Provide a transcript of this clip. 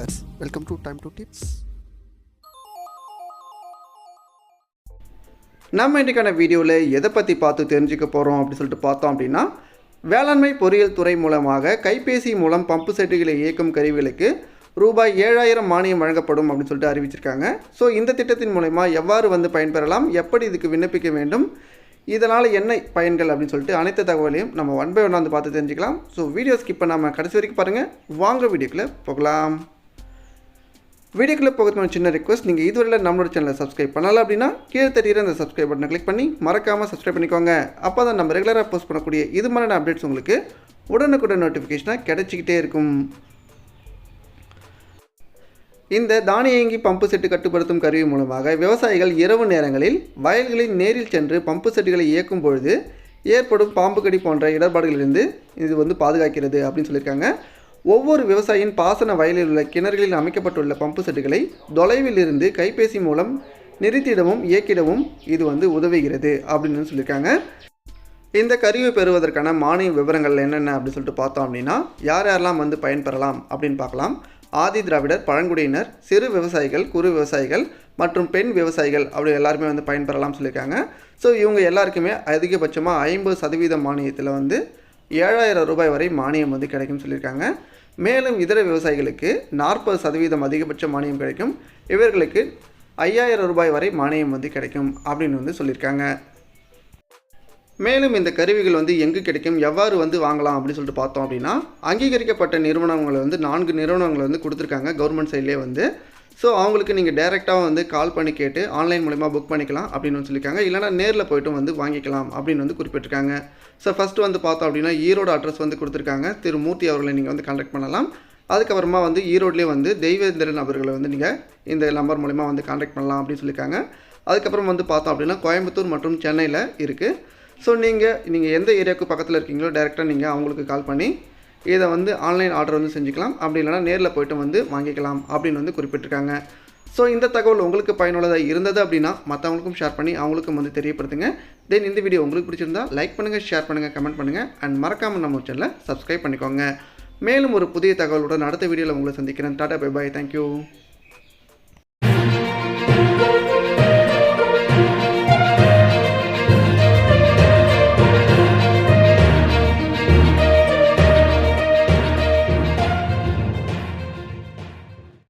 Viewers welcome to time to tips நம்ம இன்றைக்கான வீடியோவில் எதை பற்றி பார்த்து தெரிஞ்சுக்க போகிறோம் அப்படின்னு சொல்லிட்டு பார்த்தோம் அப்படின்னா வேளாண்மை பொறியியல் துறை மூலமாக கைபேசி மூலம் பம்பு செட்டுகளை இயக்கும் கருவிகளுக்கு ரூபாய் ஏழாயிரம் மானியம் வழங்கப்படும் அப்படின்னு சொல்லிட்டு அறிவிச்சிருக்காங்க. ஸோ இந்த திட்டத்தின் மூலயமா எவ்வாறு வந்து பயன்பெறலாம்? எப்படி இதுக்கு விண்ணப்பிக்க வேண்டும்? இதனால் என்ன பயன்கள் அப்படின்னு சொல்லிட்டு அனைத்து தகவலையும் நம்ம ஒன் பை ஒன் வந்து பார்த்து தெரிஞ்சுக்கலாம். ஸோ வீடியோ ஸ்கிப் பண்ணாமல் கடைசி வரைக்கும் பாருங்கள் வாங்க வீடியோக்குள்ளே போகலாம். வீடியோக்குள்ளே போகிறதுக்கு சின்ன ரிக்வஸ்ட் நீங்கள் இதுவரையில் நம்மளோட சேனலை சப்ஸ்கிரைப் பண்ணல அப்படின்னா கீழே தெரியிற அந்த சப்ஸ்கிரைப் பட்டனை கிளிக் பண்ணி மறக்காமல் சப்ஸ்கிரைப் பண்ணிக்கோங்க. அப்போ தான் நம்ம ரெகுலராக போஸ்ட் பண்ணக்கூடிய இது மாதிரியான அப்டேட்ஸ் உங்களுக்கு உடனுக்குடன் நோட்டிஃபிகேஷனாக கிடைச்சிக்கிட்டே இருக்கும். இந்த தானியங்கி பம்பு செட்டு கட்டுப்படுத்தும் கருவி மூலமாக விவசாயிகள் இரவு நேரங்களில் வயல்களில் நேரில் சென்று பம்பு செட்டுகளை இயக்கும் பொழுது ஏற்படும் பாம்பு கடி போன்ற இடர்பாடுகளிலிருந்து இது வந்து பாதுகாக்கிறது அப்படின்னு சொல்லியிருக்காங்க. ஒவ்வொரு விவசாயியின் பாசன வயலில் உள்ள கிணறுகளில் அமைக்கப்பட்டுள்ள பம்பு செட்டுகளை தொலைவில் இருந்து கைபேசி மூலம் நிறுத்திடவும் இயக்கிடவும் இது வந்து உதவுகிறது அப்படின்னு சொல்லியிருக்காங்க. இந்த கருவி பெறுவதற்கான மானிய விவரங்கள் என்னென்ன அப்படின்னு சொல்லிட்டு பார்த்தோம் அப்படின்னா யார் யாரெல்லாம் வந்து பயன்பெறலாம் அப்படின்னு பார்க்கலாம். ஆதி திராவிடர் பழங்குடியினர் சிறு விவசாயிகள் குறு விவசாயிகள் மற்றும் பெண் விவசாயிகள் அப்படி எல்லாருமே வந்து பயன்பெறலாம் சொல்லியிருக்காங்க. ஸோ இவங்க எல்லாருக்குமே அதிகபட்சமாக ஐம்பது சதவீத மானியத்தில் வந்து ஏழாயிரம் ரூபாய் வரை மானியம் வந்து கிடைக்கும்னு சொல்லியிருக்காங்க. மேலும் இதர விவசாயிகளுக்கு நாற்பது சதவீதம் அதிகபட்ச மானியம் கிடைக்கும். இவர்களுக்கு ஐயாயிரம் ரூபாய் வரை மானியம் வந்து கிடைக்கும் அப்படின்னு வந்து சொல்லியிருக்காங்க. மேலும் இந்த கருவிகள் வந்து எங்கு கிடைக்கும் எவ்வாறு வந்து வாங்கலாம் அப்படின்னு சொல்லிட்டு பார்த்தோம் அப்படின்னா அங்கீகரிக்கப்பட்ட நிறுவனங்களை வந்து நான்கு நிறுவனங்களை வந்து கொடுத்துருக்காங்க. கவர்மெண்ட் சைட்லேயே வந்து ஸோ அவங்களுக்கு நீங்கள் டேரெக்டாக வந்து கால் பண்ணி கேட்டு ஆன்லைன் மூலிமா புக் பண்ணிக்கலாம் அப்படின்னு வந்து சொல்லியிருக்காங்க. இல்லைனா நேரில் போய்ட்டு வந்து வாங்கிக்கலாம் அப்படின்னு வந்து குறிப்பிட்டிருக்காங்க. ஸோ ஃபஸ்ட்டு வந்து பார்த்தோம் அப்படின்னா ஈரோடு அட்ரஸ் வந்து கொடுத்துருக்காங்க. திரு மூர்த்தி அவர்களை நீங்கள் வந்து கான்டாக்ட் பண்ணலாம். அதுக்கப்புறமா வந்து ஈரோட்லேயே வந்து தெய்வேந்திரன் அவர்களை வந்து நீங்கள் இந்த நம்பர் மூலிமா வந்து கான்டாக்ட் பண்ணலாம் அப்படின்னு சொல்லியிருக்காங்க. அதுக்கப்புறம் வந்து பார்த்தோம் அப்படின்னா கோயம்புத்தூர் மற்றும் சென்னையில் இருக்குது ஸோ நீங்கள் நீங்கள் எந்த ஏரியாவுக்கு பக்கத்தில் இருக்கீங்களோ டேரெக்டாக நீங்கள் அவங்களுக்கு கால் பண்ணி இதை வந்து ஆன்லைன் ஆர்டர் வந்து செஞ்சுக்கலாம். அப்படி இல்லைனா நேரில் போய்ட்டு வந்து வாங்கிக்கலாம் அப்படின்னு வந்து குறிப்பிட்டிருக்காங்க. ஸோ இந்த தகவல் உங்களுக்கு பயனுள்ளதாக இருந்தது அப்படின்னா மற்றவங்களுக்கும் ஷேர் பண்ணி அவங்களுக்கும் வந்து தெரியப்படுத்துங்க. தென் இந்த வீடியோ உங்களுக்கு பிடிச்சிருந்தா லைக் பண்ணுங்கள் ஷேர் பண்ணுங்கள் கமெண்ட் பண்ணுங்கள் அண்ட் மறக்காமல் நம்ம சேனலை சப்ஸ்கிரைப் பண்ணிக்கோங்க. மேலும் ஒரு புதிய தகவலுடன் அடுத்த வீடியோவில் உங்களை சந்திக்கிறேன். Tata bye bye thank you